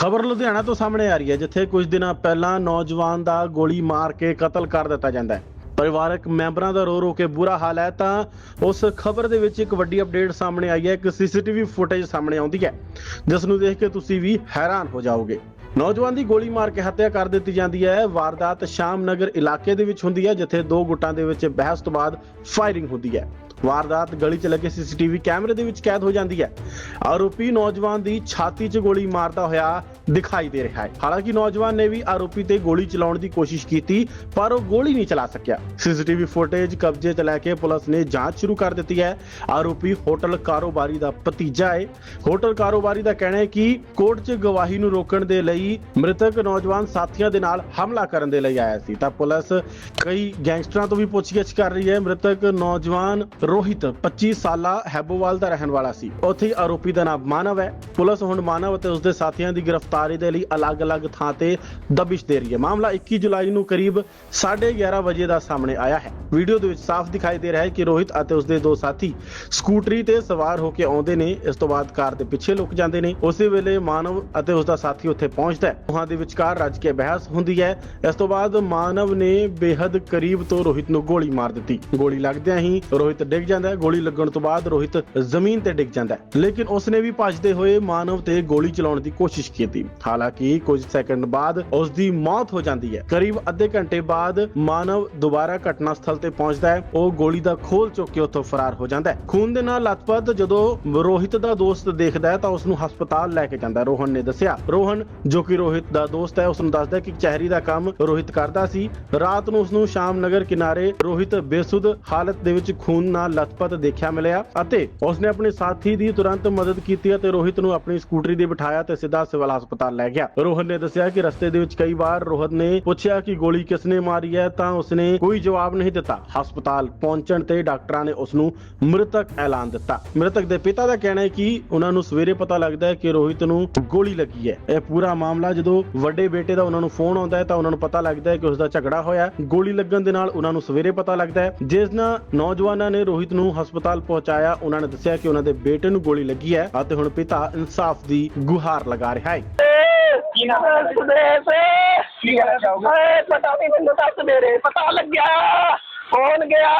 ਖਬਰ ਲੁਧਿਆਣਾ ਤੋਂ ਸਾਹਮਣੇ ਆ ਰਹੀ ਹੈ, ਜਿੱਥੇ ਕੁਝ ਦਿਨਾਂ ਪਹਿਲਾਂ ਨੌਜਵਾਨ ਦਾ ਗੋਲੀ ਮਾਰ ਕੇ ਕਤਲ ਕਰ ਦਿੱਤਾ ਜਾਂਦਾ ਹੈ। ਪਰਿਵਾਰਕ ਮੈਂਬਰਾਂ ਦਾ ਰੋ ਰੋ ਕੇ ਬੁਰਾ ਹਾਲ ਹੈ, ਤਾਂ ਉਸ ਖਬਰ ਦੇ ਵਿੱਚ ਇੱਕ ਵੱਡੀ ਅਪਡੇਟ ਸਾਹਮਣੇ ਆਈ ਹੈ, ਇੱਕ ਸੀਸੀਟੀਵੀ ਫੁਟੇਜ ਸਾਹਮਣੇ ਆਉਂਦੀ ਹੈ, ਜਿਸ ਨੂੰ ਦੇਖ ਕੇ ਤੁਸੀਂ ਵੀ ਹੈਰਾਨ ਹੋ ਜਾਓਗੇ। ਨੌਜਵਾਨ ਦੀ ਗੋਲੀ ਮਾਰ ਕੇ ਹੱਤਿਆ ਕਰ ਦਿੱਤੀ ਜਾਂਦੀ ਹੈ। ਵਾਰਦਾਤ ਸ਼ਾਮ ਨਗਰ ਇਲਾਕੇ ਦੇ ਵਿੱਚ ਹੁੰਦੀ ਹੈ, ਜਿੱਥੇ ਦੋ ਗੁੱਟਾਂ ਦੇ ਵਿੱਚ ਬਹਿਸ ਤੋਂ ਬਾਅਦ ਫਾਇਰਿੰਗ ਹੁੰਦੀ ਹੈ। ਵਾਰਦਾਤ ਗਲੀ 'ਚ ਲੱਗੇ ਸੀਸੀਟੀਵੀ ਕੈਮਰੇ ਦੇ ਵਿੱਚ ਕੈਦ ਹੋ ਜਾਂਦੀ ਹੈ। ਆਰੋਪੀ ਨੌਜਵਾਨ ਦੀ ਛਾਤੀ 'ਚ ਗੋਲੀ ਮਾਰਦਾ ਹੋਇਆ ਦਿਖਾਈ ਦੇ ਰਿਹਾ ਹੈ। ਹਾਲਾਂਕਿ ਨੌਜਵਾਨ ਨੇ ਵੀ ਆਰੋਪੀ ਤੇ ਗੋਲੀ ਚਲਾਉਣ ਦੀ ਕੋਸ਼ਿਸ਼ ਕੀਤੀ, ਪਰ ਉਹ ਗੋਲੀ ਨਹੀਂ ਚਲਾ ਸਕਿਆ। ਸੀਸੀਟੀਵੀ ਫੁਟੇਜ ਕਬਜ਼ੇ 'ਚ ਲੈ ਕੇ ਪੁਲਿਸ ਨੇ ਜਾਂਚ ਸ਼ੁਰੂ ਕਰ ਦਿੱਤੀ ਹੈ। ਆਰੋਪੀ ਹੋਟਲ ਕਾਰੋਬਾਰੀ ਦਾ ਭਤੀਜਾ ਹੈ। ਹੋਟਲ ਕਾਰੋਬਾਰੀ ਦਾ ਕਹਿਣਾ ਹੈ ਕਿ ਕੋਰਟ 'ਚ ਗਵਾਹੀ ਨੂੰ ਰੋਕਣ ਦੇ ਲਈ ਮ੍ਰਿਤਕ ਨੌਜਵਾਨ ਸਾਥੀਆਂ ਦੇ ਨਾਲ ਹਮਲਾ ਕਰਨ ਦੇ ਲਈ ਆਇਆ ਸੀ। ਤਾਂ ਪੁਲਿਸ ਕਈ ਗੈਂਗਸਟਰਾਂ ਤੋਂ ਵੀ ਪੁੱਛਗਿੱਛ ਕਰ ਰਹੀ ਹੈ। ਮ੍ਰਿਤਕ ਨੌਜਵਾਨ ਰੋਹਿਤ 25 ਸਾਲਾ ਹੈਬੋਵਾਲ ਦਾ ਰਹਿਣ ਵਾਲਾ ਸੀ। ਉੱਥੇ ਆਰੋਪੀ ਦਾ ਨਾਮ ਮਾਨਵ ਹੈ। ਪੁਲਿਸ ਹੁਣ ਮਾਨਵ ਅਤੇ ਉਸਦੇ ਸਾਥੀਆਂ ਦੀ ਗ੍ਰਿਫ਼ਤਾਰ ਦੇ ਲਈ ਅਲੱਗ-ਅਲੱਗ ਥਾਂ ਤੇ ਦਬਿਸ਼ ਦੇ ਰਹੀ ਹੈ। ਮਾਮਲਾ 21 ਜੁਲਾਈ ਨੂੰ ਕਰੀਬ 11:30 ਵਜੇ ਦਾ ਸਾਹਮਣੇ ਆਇਆ ਹੈ। ਵੀਡੀਓ ਦੇ ਵਿੱਚ ਸਾਫ਼ ਦਿਖਾਈ ਦੇ ਰਿਹਾ ਹੈ ਕਿ ਰੋਹਿਤ ਅਤੇ ਉਸਦੇ ਦੋ ਸਾਥੀ ਸਕੂਟਰੀ ਤੇ ਸਵਾਰ ਹੋ ਕੇ ਆਉਂਦੇ ਨੇ। ਇਸ ਤੋਂ ਬਾਅਦ ਕਾਰ ਦੇ ਪਿੱਛੇ ਲੁਕ ਜਾਂਦੇ ਨੇ। ਉਸੇ ਵੇਲੇ ਮਾਨਵ ਅਤੇ ਉਸਦਾ ਸਾਥੀ ਉੱਥੇ ਪਹੁੰਚਦਾ ਹੈ। ਉਹਨਾਂ ਦੇ ਵਿਚਕਾਰ ਰੱਜ ਕੇ ਬਹਿਸ ਹੁੰਦੀ ਹੈ। ਇਸ ਤੋਂ ਬਾਅਦ ਮਾਨਵ ਨੇ ਬੇਹੱਦ ਕਰੀਬ ਤੋਂ ਰੋਹਿਤ ਨੂੰ ਗੋਲੀ ਮਾਰ ਦਿੱਤੀ। ਗੋਲੀ ਲੱਗਦਿਆਂ ਹੀ ਰੋਹਿਤ ਡਿੱਗ ਜਾਂਦਾ ਹੈ। ਗੋਲੀ ਲੱਗਣ ਤੋਂ ਬਾਅਦ ਰੋਹਿਤ ਜ਼ਮੀਨ ਤੇ ਡਿੱਗ ਜਾਂਦਾ ਹੈ। ਲੇਕਿਨ ਉਸਨੇ ਵੀ ਭੱਜਦੇ ਹੋਏ ਮਾਨਵ ਤੇ ਗੋਲੀ ਚਲਾਉਣ ਦੀ ਕੋਸ਼ਿਸ਼ ਕੀਤੀ। ਹਾਲਾਂਕਿ ਕੁਝ ਸੈਕਿੰਡ ਬਾਅਦ ਉਸ ਦੀ ਮੌਤ ਹੋ ਜਾਂਦੀ ਹੈ। ਕਰੀਬ ਅੱਧੇ ਘੰਟੇ ਬਾਅਦ ਮਾਨਵ ਦੁਬਾਰਾ ਘਟਨਾ ਸਥਲ ਤੇ ਪਹੁੰਚਦਾ ਹੈ। ਉਹ ਗੋਲੀ ਦਾ ਖੋਲ ਚੁੱਕ ਕੇ ਉੱਥੋਂ ਫਰਾਰ ਹੋ ਜਾਂਦਾ ਹੈ। ਖੂਨ ਦੇ ਨਾਲ ਲਥਪਥ ਜਦੋਂ ਰੋਹਿਤ ਦਾ ਦੋਸਤ ਦੇਖਦਾ ਹੈ ਤਾਂ ਉਸ ਨੂੰ ਹਸਪਤਾਲ ਲੈ ਕੇ ਜਾਂਦਾ ਰੋਹਨ ਨੇ ਦੱਸਿਆ, ਰੋਹਨ, ਜੋ ਕਿ ਰੋਹਿਤ ਦਾ ਦੋਸਤ ਹੈ ਉਸ ਨੂੰ ਦੱਸਦਾ ਹੈ ਕਿ ਚਹਿਰੀ ਦਾ ਕੰਮ ਰੋਹਿਤ ਕਰਦਾ ਸੀ। ਰਾਤ ਨੂੰ ਉਸ ਨੂੰ ਸ਼ਾਮ ਨਗਰ ਕਿਨਾਰੇ ਰੋਹਿਤ ਬੇਸੁੱਧ ਹਾਲਤ ਦੇ ਵਿੱਚ ਖੂਨ ਨਾਲ ਲਥਪਥ ਦੇਖਿਆ ਮਿਲਿਆ ਅਤੇ ਉਸਨੇ ਆਪਣੇ ਸਾਥੀ ਦੀ ਤੁਰੰਤ ਮਦਦ ਕੀਤੀ ਅਤੇ ਰੋਹਿਤ ਨੂੰ ਆਪਣੀ ਸਕੂਟਰੀ ਤੇ ਬਿਠਾਇਆ ਤੇ ਸਿੱਧਾ ਸਿਵਲ ਹਸਪਤਾਲ ਹਸਪਤਾਲ ਲੈ ਗਿਆ। ਰੋਹਨ ਨੇ ਦੱਸਿਆ ਕਿ ਰਸਤੇ ਦੇ ਵਿੱਚ ਕਈ ਵਾਰ ਰੋਹਤ ਨੇ ਪੁੱਛਿਆ ਕਿ ਗੋਲੀ ਕਿਸਨੇ ਮਾਰੀ ਹੈ, ਤਾਂ ਉਸਨੇ ਕੋਈ ਜਵਾਬ ਨਹੀਂ ਦਿੱਤਾ। ਹਸਪਤਾਲ ਪਹੁੰਚਣ ਤੇ ਡਾਕਟਰਾਂ ਨੇ ਉਸ ਨੂੰ ਮ੍ਰਿਤਕ ਐਲਾਨ ਦਿੱਤਾ। ਮ੍ਰਿਤਕ ਦੇ ਪਿਤਾ ਦਾ ਕਹਿਣਾ ਹੈ ਕਿ ਉਹਨਾਂ ਨੂੰ ਸਵੇਰੇ ਪਤਾ ਲੱਗਦਾ ਹੈ ਕਿ ਰੋਹਿਤ ਨੂੰ ਗੋਲੀ ਲੱਗੀ ਹੈ। ਇਹ ਪੂਰਾ ਮਾਮਲਾ ਜਦੋਂ ਵੱਡੇ ਬੇਟੇ ਦਾ ਉਹਨਾਂ ਨੂੰ ਫੋਨ ਆਉਂਦਾ ਹੈ, ਤਾਂ ਉਹਨਾਂ ਨੂੰ ਪਤਾ ਲੱਗਦਾ ਹੈ ਕਿ ਉਸ ਦਾ ਝਗੜਾ ਹੋਇਆ ਗੋਲੀ ਲੱਗਣ ਦੇ ਨਾਲ ਉਹਨਾਂ ਨੂੰ ਸਵੇਰੇ ਪਤਾ ਲੱਗਦਾ ਹੈ। ਜਿਸ ਨਾਲ ਨੌਜਵਾਨਾਂ ਨੇ ਰੋਹਿਤ ਨੂੰ ਹਸਪਤਾਲ ਪਹੁੰਚਾਇਆ, ਉਹਨਾਂ ਨੇ ਦੱਸਿਆ ਕਿ ਉਹਨਾਂ ਦੇ ਬੇਟੇ ਨੂੰ ਗੋਲੀ ਲੱਗੀ ਹੈ ਅਤੇ ਹੁਣ ਪਿਤਾ ਇਨਸਾਫ ਦੀ ਗੁਹਾਰ ਲਗਾ ਰਿਹਾ ਹੈ। ਕੀ ਨਾਮ ਹੈ ਸੁਦੇਸ਼ ਕੀ ਕਹਿਣਾ ਚਾਹੋਗੇ? ਓਏ ਪਤਾ ਨਹੀਂ ਮੈਨੂੰ ਤਾਂ ਸਵੇਰੇ ਪਤਾ ਲੱਗਿਆ। ਕੌਣ ਗਿਆ?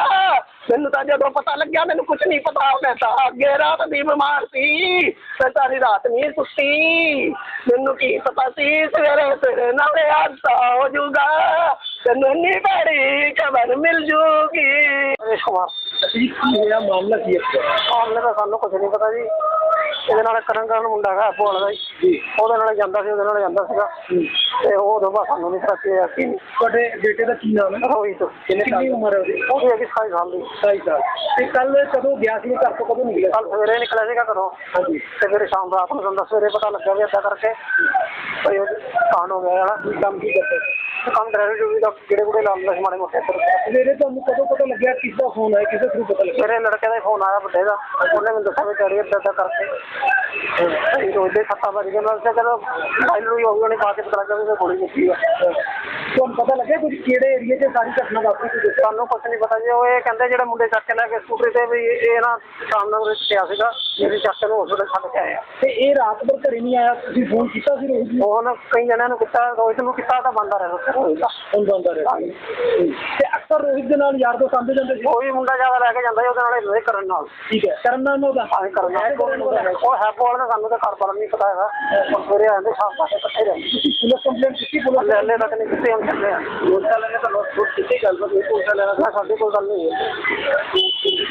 ਮੈਨੂੰ ਤਾਂ ਜਦੋਂ ਪਤਾ ਲੱਗਿਆ ਮੈਨੂੰ ਕੁਝ ਨਹੀਂ ਪਤਾ। ਮੈਂ ਤਾਂ ਅੱਗੇ ਰਾਤ ਦੀ ਬਿਮਾਰ ਸੀ। ਮੈਂ ਸਾਰੀ ਰਾਤ ਨਹੀਂ ਸੁੱਤੀ। ਮੈਨੂੰ ਕੀ ਪਤਾ ਸੀ? ਸਵੇਰੇ ਸਵੇਰੇ ਨਾਲੇ ਹਾਦਸਾ ਹੋ ਜਾਊਗਾ ਤੈਨੂੰ ਇੰਨੀ ਭੈੜੀ ਖਬਰ ਮਿਲ ਜੂਗੀ। ਰੇਸ਼ ਕੁਮਾਰ ਜੀ ਕੀ ਹੋਇਆ? ਮਾਮਲਾ ਕੀ ਹੈ ਮਾਮਲੇ ਦਾ ਸਾਨੂੰ ਕੁਝ ਨਹੀਂ ਪਤਾ ਜੀ। ਇਹਦੇ ਨਾਲ ਕਰਨ ਕਰਨ ਮੁੰਡਾ ਹੈਗਾ ਭੋਲ ਦਾ ਜੀ। ਉਹਦੇ ਨਾਲ ਜਾਂਦਾ ਸੀ ਉਹਦੇ ਨਾਲ ਜਾਂਦਾ ਸੀਗਾ। ਤੇ ਉਹ ਉਦੋਂ ਬਾਅਦ ਸਾਨੂੰ ਨਹੀਂ ਪਤਾ ਕੀ ਹੋਇਆ ਕੀ ਨਹੀਂ। ਤੁਹਾਡੇ ਬੇਟੇ ਦਾ ਕੀ ਨਾਮ ਹੈ? ਰੋਹਿਤ। ਕਿੰਨੀ ਉਮਰ ਹੈ ਉਹਦੀ? ਉਹਦੀ ਹੈਗੀ ਸਤਾਈ ਸਾਲ ਦੀ। ਢਾਈ ਸਾਲ। ਤੇ ਕੱਲ ਕਦੋਂ ਗਿਆ ਸੀ? ਘਰ ਤੋਂ ਕਦੋਂ ਨਿਕਲਿਆ ਕੱਲ ਸਵੇਰੇ ਨਿਕਲਿਆ ਸੀਗਾ ਘਰੋਂ। ਹਾਂਜੀ। ਤੇ ਫਿਰ ਸ਼ਾਮ ਰਾਤ ਨੂੰ ਸਾਨੂੰ ਸਵੇਰੇ ਪਤਾ ਲੱਗਾ ਵੀ ਏਦਾਂ ਕਰਕੇ। ਭਈ ਉਹ ਕਾਂਡ ਹੋ ਗਿਆ ਕੀ ਕੰਮ ਕੀ ਕਰਦੇ? ਕੰਮ ਡਰਾਈਵਰ ਜੋ ਵੀ ਦਾ ਕਿਹੜੇ ਕੁੜੇ ਲਾਉਂਦਾ ਸੀ ਮਾੜੇ ਮੋਟੇ ਉੱਧਰ। ਸਵੇਰੇ ਤੁਹਾਨੂੰ ਕਦੋਂ ਪਤਾ ਲੱਗਿਆ ਕਿਸ ਦਾ ਫੋਨ ਆਇਆ ਕਿਸੇ ਥਰੂ ਪਤਾ ਲੱਗਿਆ? ਮੇਰੇ ਲੜਕੇ ਦਾ ਫੋਨ ਆਇਆ ਵੱਡੇ ਦਾ। ਉਹਨੇ ਮੈਨੂੰ ਦੱਸਿਆ ਵੀ ਏਦਾਂ ਏਦਾਂ ਕਰਕੇ। ਭਈ ਰੋਜ਼ ਦੇ ਸੱਤਾ ਵੱਜ ਗਏ ਮੈਂ ਕਿਹਾ ਚਲੋ ਲਾਈਨ ਨੂੰ ਹੋ ਗਈ ਉਹਨੇ ਚ ਪਤਾ ਲੱਗਾ ਵੀ ਗੋਲੀ ਦਿੱਤੀ ਆ। ਤੁਹਾਨੂੰ ਪਤਾ ਲੱਗਿਆ ਕੁਝ ਕਿਹੜੇ ਏਰੀਏ 'ਚ ਸਾਰੀ ਘਟਨਾ ਵਾਪਰੀ ਸੀ? ਸਾਨੂੰ ਕੁਛ ਨਹੀਂ ਪਤਾ ਜੀ ਉਹ ਇਹ ਕਹਿੰਦੇ ਜਿਹੜੇ ਮੁੰਡੇ ਚੱਕ ਕੇ ਲੈ ਕੇ ਸਕੂਟਰੀ ਤੇ ਵੀ ਇਹ ਨਾ ਸ਼ਾਮ ਨੂੰ ਉਰੇ ਪਿਆ ਸੀਗਾ। ਮੇਰੇ ਕੇ ਨੂੰ ਹਸਪਤਾਲ ਛੱਡ ਕੇ ਆਏ ਆ। ਤੇ ਇਹ ਰਾਤ ਭਰ ਘਰੇ ਨਹੀਂ ਆਇਆ? ਤੁਸੀਂ ਫੋਨ ਕੀਤਾ ਸੀ ਰੋਹਿਤ ਨੂੰ? ਉਹ ਨਾ ਕਈ ਜਣਿਆਂ ਨੂੰ ਕੀਤਾ ਰੋਹਿਤ ਨੂੰ ਕੀਤਾ ਤਾਂ ਬੰਦਾ ਰਿਹਾ ਦਾ ਫੋਨ ਬੰਦਾ ਰਿਹਾ ਤੇ ਅਕਸਰ ਰੋਹਿਤ ਦੇ ਨਾਲ ਯਾਰ ਦੋਸਤ ਆਉਂਦੇ ਜਾਂਦੇ ਸੀ? ਉਹ ਵੀ ਮੁੰਡਾ ਜ਼ਿਆਦਾ ਲੈ ਕੇ ਜਾਂਦਾ ਉਹਦੇ ਨਾਲ ਇਹ ਕਰਨ ਨਾਲ। ਠੀਕ ਹੈ। ਕਰਨ ਨਾਲ ਉਹਦਾ? ਆਏ ਕਰਨ ਨਾਲ। ਉਹ ਹੈ ਬੋਲ ਨਾ ਸਾਨੂੰ ਤਾਂ ਘਰ ਨਹੀਂ ਪਤਾ ਹੈਗਾ। ਹੁਣ ਸਵੇਰੇ ਆਉਂਦੇ ਸ਼ਾਮ ਤੱਕ ਇਕੱਠੇ ਰਹਿੰਦੇ। ਪੁਲਿਸ ਕੰਪਲੇਂਟ ਕੀਤੀ? ਪੁਲਿਸ ਹਲੇ ਹਲੇ ਤੱਕ ਨਹੀਂ ਕਿਤੇ ਹੁਣ ਚੱਲੇ ਆ। ਪੁਲਿਸ ਵਾਲਿਆਂ ਨੇ ਤੁਹਾਨੂੰ ਕਿਤੇ ਗੱਲਬਾਤ ਹੋਈ ਪੁਲਿਸ ਵਾਲਿਆਂ ਨਾਲ ਨਾ ਸਾਡੀ ਕੋਈ ਗੱਲ ਨਹੀਂ ਹੋਈ।